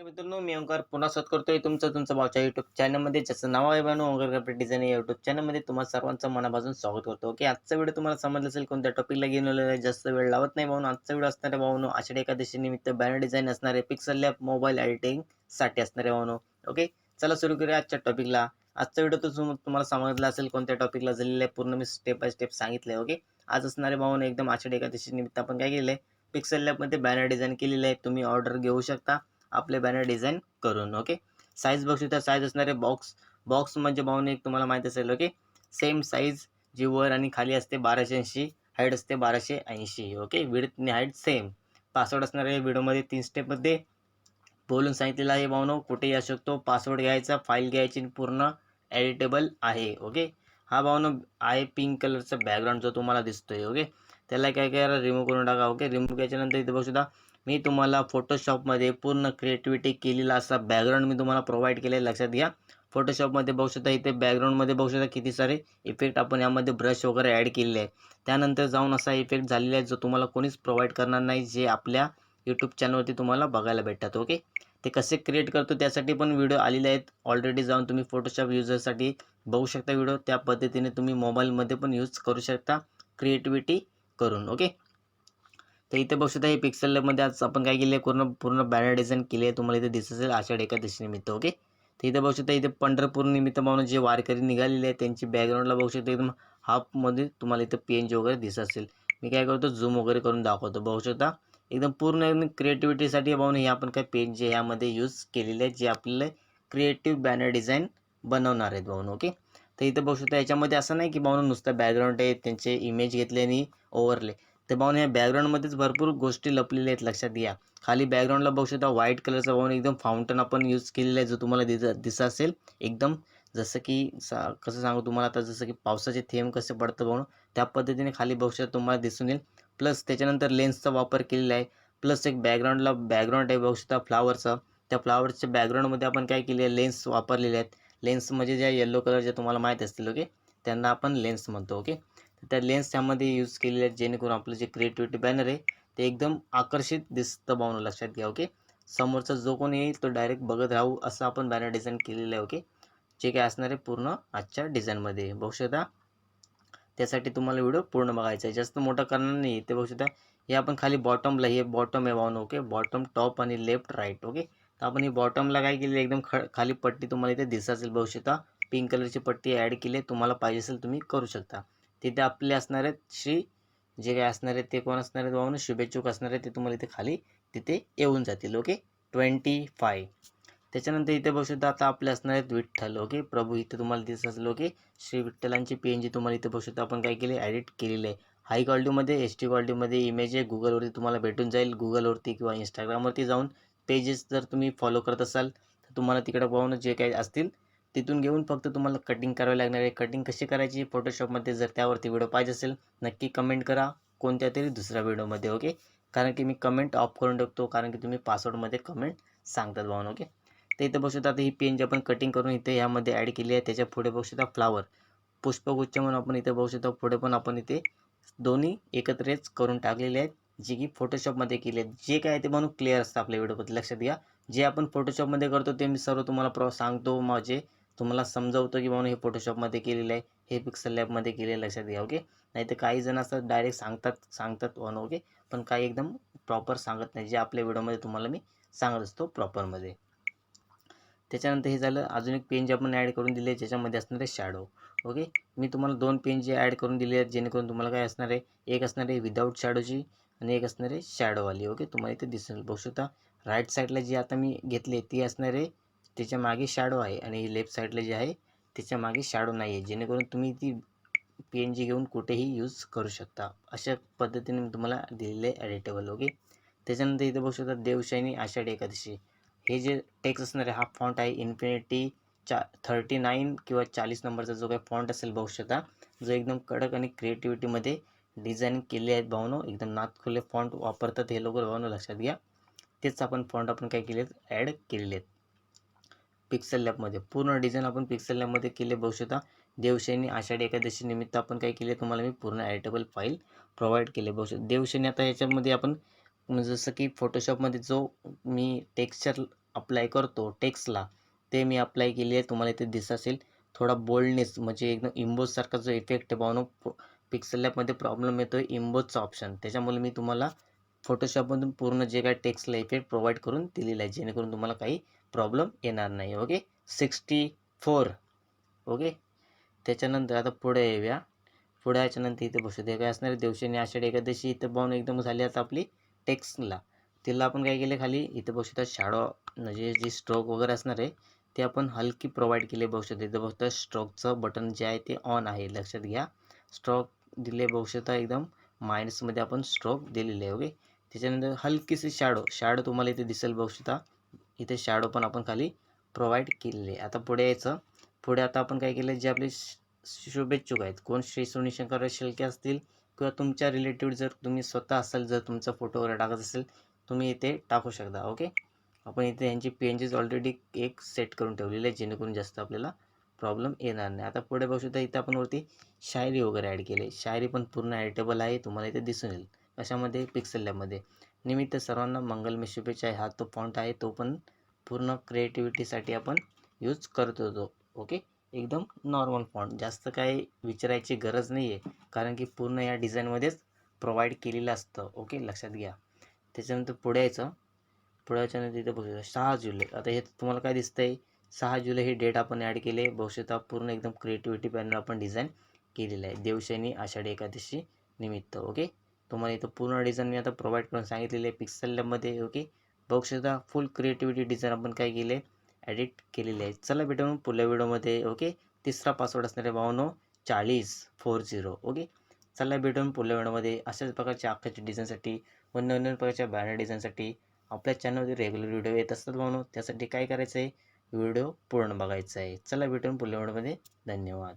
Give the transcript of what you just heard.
मित्रांनो मी ओंकार पुन्हा स्वागत करतोय तुमचं तुमचं भावच्या युट्यूब चॅनलमध्ये ज्याचं नाव आहे बनू ओंकार कपडे डिझाईन या युट्यूब चॅनलमध्ये तुम्हाला सर्वांचं मनापासून स्वागत करतो ओके? आजचा व्हिडिओ तुम्हाला समजलं असेल कोणत्या टॉपिकला घेऊन आलेला आहे जास्त वेळ लावत नाही भाऊन आजचा व्हिडिओ असणार आहे भाऊनो आषाढी एकादशी निमित्त बॅनर डिझाईन असणार आहे पिक्सल लॅब मोबाईल एडिटिंगसाठी असणार आहे भाऊनो ओके? चला सुरू करूया आजच्या टॉपिकला आजचा व्हिडिओ तर तुम्हाला समजला असेल कोणत्या टॉपिकला झालेला आहे पूर्ण मी स्टेप बाय स्टेप सांगितलं आहे ओके? आज असणारे भाऊन एकदम आषाढी एकादशी निमित्त आपण काय केलं आहे पिक्सल लॅबमध्ये बॅनर डिझाईन केलेलं आहे तुम्ही ऑर्डर घेऊ शकता. आपले बॅनर डिझाईन करून ओके साईज बघू तर साईज असणारे बॉक्स बॉक्स म्हणजे पाहून एक तुम्हाला माहीत असेल ओके सेम साईज जी वर आणि खाली असते बाराशे ऐंशी हाईट असते बाराशे ऐंशी ओके विड आणि हाईट सेम पासवर्ड असणारे व्हिडिओमध्ये तीन स्टेपमध्ये बोलून सांगितलेलं आहे भाऊनो कुठे येऊ शकतो. पासवर्ड घ्यायचा फाईल घ्यायची पूर्ण एडिटेबल आहे ओके हा भाऊनो आहे पिंक कलरचा बॅकग्राऊंड जो तुम्हाला दिसतोय ओके त्याला काय करा रिमूव्ह करून टाका ओके रिमूव्ह केल्याच्यानंतर इथे बघू सुद्धा मी तुम्हाला फोटोशॉपमध्ये पूर्ण क्रिएटिव्हिटी केलेला असा बॅकग्राऊंड मी तुम्हाला प्रोव्हाइड केले लक्षात घ्या. फोटोशॉपमध्ये बघू शकता इथे बॅकग्राऊंडमध्ये बघू शकता किती सारे इफेक्ट आपण यामध्ये ब्रश वगैरे ॲड केलेले आहे त्यानंतर जाऊन असा इफेक्ट झालेला आहे जो तुम्हाला कोणीच प्रोव्हाइड करणार नाही जे आपल्या यूट्यूब चॅनलवरती तुम्हाला बघायला भेटतात ओके ते कसे क्रिएट करतो त्यासाठी पण व्हिडिओ आलेले आहेत. ऑलरेडी जाऊन तुम्ही फोटोशॉप युजरसाठी बघू शकता व्हिडिओ त्या पद्धतीने तुम्ही मोबाईलमध्ये पण यूज करू शकता. क्रिएटिव्हिटी करून ओके तर इथे बघू शकता हे पिक्सलमध्ये आज आपण काय केले पूर्ण पूर्ण बॅनर डिझाईन केली आहे. तुम्हाला इथे दिसत असेल आषाढ एकादशी निमित्त ओके तर इथे बघू शकता इथे पंढरपूर निमित्त म्हणून जे वारकरी निघालेले आहेत त्यांची बॅकग्राऊंडला बघू शकता एकदम हाफमध्ये तुम्हाला इथं पी वगैरे दिसत असेल. मी काय करतो झूम वगैरे करून दाखवतो. बघू शकता एकदम पूर्ण एकदम क्रिएटिव्हिटीसाठी पाहून हे आपण काय पेन जे ह्यामध्ये यूज केलेले आहेत जे आपल्याला क्रिएटिव्ह बॅनर डिझाईन बनवणार आहेत भाऊन ओके तर इथं बघू शकता याच्यामध्ये असं नाही की भाऊन नुसतं बॅकग्राऊंड आहे त्यांचे इमेज घेतले आणि ओव्हरले तर पाहून या बॅकग्राऊंडमध्येच भरपूर गोष्टी लपलेल्या आहेत लक्षात घ्या. खाली बॅकग्राऊंडला बघू शकता व्हाईट कलरचा पाहून एकदम फाउंटन आपण यूज केलेला आहे जो तुम्हाला दिस दिसत असेल. एकदम जसं की सा कसं सांगू तुम्हाला आता जसं की पावसाचे थेंब कसे पडतं पाहून त्या पद्धतीने खाली बघू शकता तुम्हाला दिसून येईल. प्लस त्याच्यानंतर लेन्सचा वापर केलेला आहे. प्लस एक बॅकग्राऊंडला बॅकग्राऊंड आहे बघू शकता फ्लावरचा त्या फ्लावरच्या बॅकग्राऊंडमध्ये आपण काय केले आहे लेन्स वापरलेले आहेत. लेन्स म्हणजे ज्या येल्लो कलरच्या तुम्हाला माहीत असतील ओके त्यांना आपण लेन्स म्हणतो ओके त्या लेन्स त्यामध्ये यूज केलेले आहेत जेणेकरून आपलं जे क्रिएटिव्हिटी बॅनर आहे ते एकदम आकर्षित दिसतं भावनं लक्षात घ्या ओके समोरचा जो कोणी येईल तो डायरेक्ट बघत राहू असं आपण बॅनर डिझाईन केलेलं आहे ओके जे काय असणार आहे पूर्ण आजच्या डिझाईनमध्ये बघू शकता त्यासाठी तुम्हाला व्हिडिओ पूर्ण बघायचा आहे. जास्त मोठं करणार नाही ते बघू शकता हे आपण खाली बॉटमला हे बॉटम आहे भावनं ओके बॉटम टॉप आणि लेफ्ट राईट ओके तर आपण ही बॉटमला काय केली एकदम ख खाली पट्टी तुम्हाला इथे दिसत असेल. बघू शकता पिंक कलरची पट्टी ॲड केली तुम्हाला पाहिजे असेल तुम्ही करू शकता. तिथे आपले असणार आहेत श्री जे काय असणार आहेत ते कोण असणार आहेत वाहून शुभेच्छुक असणार आहेत ते तुम्हाला इथे खाली तिथे येऊन जातील ओके? Twenty five. त्याच्यानंतर इथे बघू शकता आता आपले असणार आहेत विठ्ठल ओके? प्रभू इथे तुम्हाला दिसत असेल ओके? श्री विठ्ठलांची पी एन जी तुम्हाला इथे बघू शकता आपण काय केले? ॲडिट केलेली आहे. हाय क्वालिटीमध्ये एच टी क्वालिटीमध्ये इमेज आहे. गुगलवरती तुम्हाला भेटून जाईल. गुगलवरती किंवा इंस्टाग्रामवरती जाऊन पेजेस जर तुम्ही फॉलो करत असाल तर तुम्हाला तिकडे पाहून जे काही असतील तिथून घेऊन फक्त तुम्हाला कटिंग करावी लागणार आहे. कटिंग कशी करायची? फोटोशॉपमध्ये जर त्यावरती व्हिडिओ पाहिजे असेल नक्की कमेंट करा. कोणत्या तरी दुसऱ्या व्हिडिओमध्ये ओके कारण की मी कमेंट ऑफ करून टाकतो कारण की तुम्ही पासवर्डमध्ये कमेंट सांगतात भाऊन ओके तर इथं बघू शकता आता ही पेन जी आपण कटिंग करून इथे यामध्ये ॲड केली आहे. त्याच्या पुढे बघू शकता फ्लावर पुष्पगुच्छ म्हणून आपण इथे बघू शकता पुढे पण आपण इथे दोन्ही एकत्रच करून टाकलेले आहेत जे की फोटोशॉपमध्ये केली आहेत. जे काय आहे ते म्हणून क्लिअर असतं आपल्या व्हिडिओबद्दल लक्षात घ्या. जे आपण फोटोशॉपमध्ये करतो ते मी सर्व तुम्हाला प्रो सांगतो माझे तुम्हाला समजावतो की बाबा हे फोटोशॉपमध्ये केलेलं आहे हे पिक्सल लॅबमध्ये केलेलं आहे लक्षात घ्या ओके नाही तर काही जण असतात डायरेक्ट सांगतात सांगतात ऑन ओके पण काही एकदम प्रॉपर सांगत नाही जे आपल्या व्हिडिओमध्ये तुम्हाला मी सांगत असतो प्रॉपरमध्ये त्याच्यानंतर हे झालं अजून एक पेन जे आपण ॲड करून दिले ज्याच्यामध्ये असणार आहे शॅडो ओके मी तुम्हाला दोन पेन जे ॲड करून दिले आहेत जेणेकरून तुम्हाला काय असणार आहे? एक असणार आहे विदाऊट शॅडोची आणि एक असणार आहे शॅडोवाली ओके तुम्हाला इथे दिसेल बघू शकता राईट साईडला जी आता मी घेतली ती असणार आहे त्याच्यामागे शॅडो आहे आणि लेफ्ट साईडला जे आहे त्याच्यामागे शॅडो नाही आहे जेणेकरून तुम्ही ती पी एन जी घेऊन कुठेही यूज करू शकता. अशा पद्धतीने मी तुम्हाला दिलेले एडिटेबल ओके त्याच्यानंतर इथे बघू शकता देवशाही आषाढी एकादशी. हे जे टेक्स्ट असणार आहे हा फॉन्ट आहे इन्फिनिटी चा थर्टी नाईन किंवा चाळीस नंबरचा जो काही फॉन्ट असेल बघू शकता. जो एकदम कडक आणि क्रिएटिव्हिटीमध्ये डिझाईन केले आहेत भावनो. एकदम नातखुले फॉन्ट वापरतात हे लोक भावनो लक्षात घ्या. तेच आपण फॉन्ट आपण काय केले आहेत ॲड केलेले आहेत पिक्सल लॅबमध्ये पूर्ण डिझाईन आपण पिक्सल लॅबमध्ये केले बघू शकता. देवशैनी आषाढी एकादशी निमित्त आपण काय केले तुम्हाला मी पूर्ण ॲडिटेबल फाईल प्रोव्हाइड केले बघू शकता. देवशैनी आता याच्यामध्ये आपण म्हणजे जसं की फोटोशॉपमध्ये जो मी टेक्स्चर अप्लाय करतो टेक्स्टला ते मी अप्लाय केली आहे. तुम्हाला इथे दिसत असेल. थोडा बोल्डनेस म्हणजे एकदम इम्बोजसारखा जो इफेक्ट आहे भावनो पिक्सल लॅबमध्ये प्रॉब्लेम येतो आहे इम्बोजचा ऑप्शन त्याच्यामुळे मी तुम्हाला फोटोशॉपमधून पूर्ण जे काय टेक्स्टला इफेक्ट प्रोव्हाइड करून दिलेला आहे. जेणेकरून तुम्हाला काही प्रॉब्लेम येणार नाही ओके सिक्स्टी फोर ओके त्याच्यानंतर आता पुढे येऊया. पुढे याच्यानंतर इथे बसू दे काय असणार? आहे आषाढी एकादशी इथं पाहून एकदम झाली आता आपली टेक्स्टला तिला आपण काय केले खाली? इथं बघू शकता शॅडो म्हणजे जी स्ट्रोक वगैरे असणार आहे ते आपण हलकी प्रोव्हाइड केले बघू शकता. इथं बघता स्ट्रोकचं बटन जे आहे ते ऑन आहे. लक्षात घ्या. स्ट्रोक दिले बघू शकता एकदम. मायनसमध्ये आपण स्ट्रोक दिलेले आहे ओके त्याच्यानंतर हलकीशी शाडो शाडो तुम्हाला इथे दिसेल बघू शकता. इथे शॅडो पण आपण खाली प्रोव्हाइड केलेले. आता पुढे यायचं. पुढे आता आपण काय केलं? जे आपले शुभेच्छुक आहेत. कोण श्री सोनीशंकर शेळके असतील किंवा तुमच्या रिलेटिव्ह जर तुम्ही स्वतः असाल जर तुमचा फोटो वगैरे टाकत असेल तुम्ही इथे टाकू शकता ओके आपण इथे यांची पी एन जीज ऑलरेडी एक सेट करून ठेवलेली आहे जेणेकरून जास्त आपल्याला प्रॉब्लेम येणार नाही. आता पुढे बघू शकता इथे आपण वरती शायरी वगैरे ॲड केली शायरी पण पूर्ण ॲडिटेबल आहे तुम्हाला इथे दिसून येईल. कशामध्ये? पिक्सल लॅबमध्ये निमित्त सर्वांना मंगलमय शुभेच्छा. आहे हा तो फॉन्ट आहे तो पण पूर्ण क्रिएटिव्हिटीसाठी आपण यूज करत होतो. ओके एकदम नॉर्मल फॉन्ट जास्त काही विचारायची गरज नाही आहे कारण की पूर्ण या डिझाईनमध्येच प्रोव्हाइड केलेलं असतं. ओके लक्षात घ्या. त्याच्यानंतर पुढे यायचं. पुढे याच्यानंतर इथे बघू सहा जुलै. आता हे तुम्हाला काय दिसतं आहे सहा जुलै हे डेट आपण ॲड केले. आहे पूर्ण एकदम क्रिएटिव्हिटी पॅनल आपण डिझाईन केलेलं आहे. देवशैनी आषाढी एकादशी निमित्त ओके तुम्हाला इथं पूर्ण डिझाईन मी आता प्रोव्हाइड करून सांगितलेले आहे. पिक्सल लॅबमध्ये ओके बघू शकता फुल क्रिएटिव्हिटी डिझाईन आपण काय केले एडिट केलेले आहे. चला भेटून पुढल्या व्हिडिओमध्ये ओके तिसरा पासवर्ड असणारे भावनो चाळीस फोर झिरो ओके चला भेटून पुढल्या व्हिडिओमध्ये अशाच प्रकारच्या आखाच्या डिझाईनसाठी व नवीन प्रकारच्या बॅनर डिझाईनसाठी आपल्या चॅनलमध्ये रेग्युलर व्हिडिओ येत असतात भावनो. त्यासाठी काय करायचं आहे व्हिडिओ पूर्ण बघायचा आहे चला भेटून पुढल्या व्हिडिओमध्ये धन्यवाद.